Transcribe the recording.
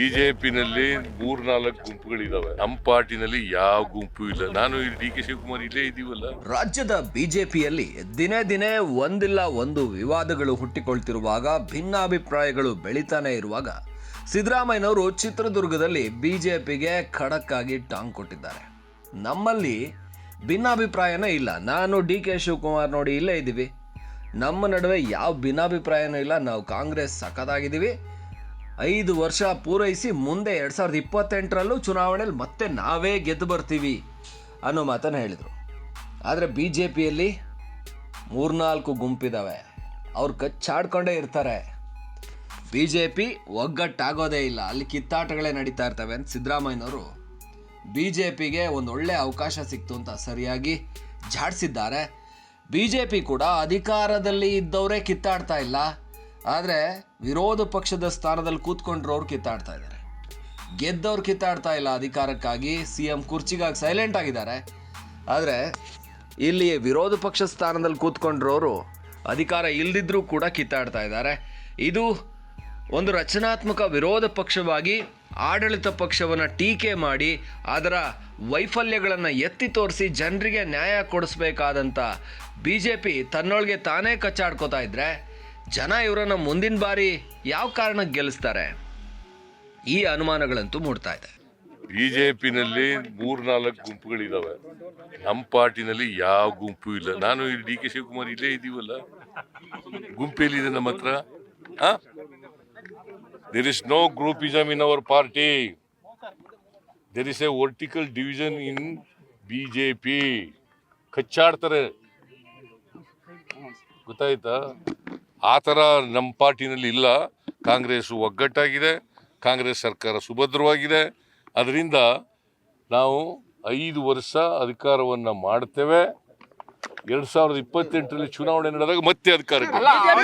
ಬಿಜೆಪಿನಲ್ಲಿ ಮೂರ್ನಾಲ್ಕು ಗುಂಪುಗಳಿದಾವೆ. ನಮ್ಮ ಪಾರ್ಟಿನಲ್ಲಿ ಯಾವ ಗುಂಪು ಇಲ್ಲ. ನಾನು ಡಿ ಕೆ ಶಿವಕುಮಾರ್ ಇಲ್ಲೇ ಇದೀವಲ್ಲ ರಾಜ್ಯದ ಬಿಜೆಪಿಯಲ್ಲಿ ದಿನೇ ದಿನೇ ಒಂದಿಲ್ಲ ಒಂದು ವಿವಾದಗಳು ಹುಟ್ಟಿಕೊಳ್ತಿರುವಾಗ ಭಿನ್ನಾಭಿಪ್ರಾಯಗಳು ಬೆಳೀತಾನೆ ಇರುವಾಗ ಸಿದ್ದರಾಮಯ್ಯನವರು ಚಿತ್ರದುರ್ಗದಲ್ಲಿ ಬಿಜೆಪಿಗೆ ಖಡಕ್ ಆಗಿ ಟಾಂಗ್ ಕೊಟ್ಟಿದ್ದಾರೆ. ನಮ್ಮಲ್ಲಿ ಭಿನ್ನಾಭಿಪ್ರಾಯನೇ ಇಲ್ಲ. ನಾನು ಡಿ ಕೆ ಶಿವಕುಮಾರ್ ನೋಡಿ ಇಲ್ಲೇ ಇದ್ದೀವಿ. ನಮ್ಮ ನಡುವೆ ಯಾವ ಭಿನ್ನಾಭಿಪ್ರಾಯನೂ ಇಲ್ಲ. ನಾವು ಕಾಂಗ್ರೆಸ್ ಸಖತ್ತಾಗಿದ್ದೀವಿ. ಐದು ವರ್ಷ ಪೂರೈಸಿ ಮುಂದೆ ಎರಡು ಸಾವಿರದ ಇಪ್ಪತ್ತೆಂಟರಲ್ಲೂ ಚುನಾವಣೆಯಲ್ಲಿ ಮತ್ತೆ ನಾವೇ ಗೆದ್ದು ಬರ್ತೀವಿ ಅನ್ನೋ ಮಾತನ್ನು ಹೇಳಿದರು. ಆದರೆ ಬಿ ಜೆ ಪಿಯಲ್ಲಿ ಮೂರ್ನಾಲ್ಕು ಗುಂಪಿದ್ದಾವೆ ಅವ್ರು ಕಚ್ಚಾಡ್ಕೊಂಡೇ ಇರ್ತಾರೆ. ಬಿ ಜೆ ಪಿ ಒಗ್ಗಟ್ಟಾಗೋದೇ ಇಲ್ಲ. ಅಲ್ಲಿ ಕಿತ್ತಾಟಗಳೇ ನಡೀತಾ ಇರ್ತವೆ ಅಂತ ಸಿದ್ದರಾಮಯ್ಯನವರು ಬಿ ಜೆ ಪಿಗೆ ಒಂದು ಒಳ್ಳೆ ಅವಕಾಶ ಸಿಕ್ತು ಅಂತ ಸರಿಯಾಗಿ ಝಾಡಿಸಿದ್ದಾರೆ. ಬಿ ಜೆ ಪಿ ಕೂಡ ಅಧಿಕಾರದಲ್ಲಿ ಇದ್ದವರೇ ಕಿತ್ತಾಡ್ತಾ ಇಲ್ಲ. ಆದರೆ ವಿರೋಧ ಪಕ್ಷದ ಸ್ಥಾನದಲ್ಲಿ ಕೂತ್ಕೊಂಡ್ರವ್ರು ಕಿತ್ತಾಡ್ತಾ ಇದ್ದಾರೆ. ಗೆದ್ದವ್ರು ಕಿತ್ತಾಡ್ತಾ ಇಲ್ಲ ಅಧಿಕಾರಕ್ಕಾಗಿ ಸಿ ಎಂ ಕುರ್ಚಿಗಾಗಿ ಸೈಲೆಂಟ್ ಆಗಿದ್ದಾರೆ. ಆದರೆ ಇಲ್ಲಿ ವಿರೋಧ ಪಕ್ಷ ಸ್ಥಾನದಲ್ಲಿ ಕೂತ್ಕೊಂಡ್ರವರು ಅಧಿಕಾರ ಇಲ್ಲದಿದ್ದರೂ ಕೂಡ ಕಿತ್ತಾಡ್ತಾ ಇದ್ದಾರೆ. ಇದು ಒಂದು ರಚನಾತ್ಮಕ ವಿರೋಧ ಪಕ್ಷವಾಗಿ ಆಡಳಿತ ಪಕ್ಷವನ್ನು ಟೀಕೆ ಮಾಡಿ ಅದರ ವೈಫಲ್ಯಗಳನ್ನು ಎತ್ತಿ ತೋರಿಸಿ ಜನರಿಗೆ ನ್ಯಾಯ ಕೊಡಿಸ್ಬೇಕಾದಂಥ ಬಿ ಜೆ ಪಿ ತನ್ನೊಳಗೆ ತಾನೇ ಕಚ್ಚಾಡ್ಕೋತಾ ಇದ್ರೆ ಜನ ಇವರನ್ನು ಮುಂದಿನ ಬಾರಿ ಯಾವ ಕಾರಣಕ್ಕೆ ಗೆಲ್ಲಿಸ್ತಾರೆ? ಈ ಅನುಮಾನಗಳಂತೂ ಮೂಡ್ತಾ ಇದೆ. ಬಿಜೆಪಿನಲ್ಲಿ ಮೂರ್ನಾಲ್ಕು ಗುಂಪುಗಳಿದಾವೆ. ನಮ್ಮ ಪಾರ್ಟಿನಲ್ಲಿ ಯಾವ ಗುಂಪು ಇಲ್ಲ. ನಾನು ಡಿ ಕೆ ಶಿವಕುಮಾರ್ ಇಲ್ಲೇ ಇದೀವಲ್ಲ. ಗುಂಪೆಲ್ಲಿದೆ ನಮ್ಮ ಹತ್ರ. There is no groupism in our party there is a vertical division in B J P ಕಚ್ಚಾಡ್ತಾರೆ. ಗೊತ್ತಾಯ್ತಾ? ಆ ಥರ ನಮ್ಮ ಪಾರ್ಟಿನಲ್ಲಿ ಇಲ್ಲ. ಕಾಂಗ್ರೆಸ್ ಒಗ್ಗಟ್ಟಾಗಿದೆ. ಕಾಂಗ್ರೆಸ್ ಸರ್ಕಾರ ಸುಭದ್ರವಾಗಿದೆ. ಅದರಿಂದ ನಾವು ಐದು ವರ್ಷ ಅಧಿಕಾರವನ್ನು ಮಾಡ್ತೇವೆ. ಎರಡು ಸಾವಿರದ ಇಪ್ಪತ್ತೆಂಟರಲ್ಲಿ ಚುನಾವಣೆ ನಡೆದಾಗ ಮತ್ತೆ ಅಧಿಕಾರಕ್ಕೆ.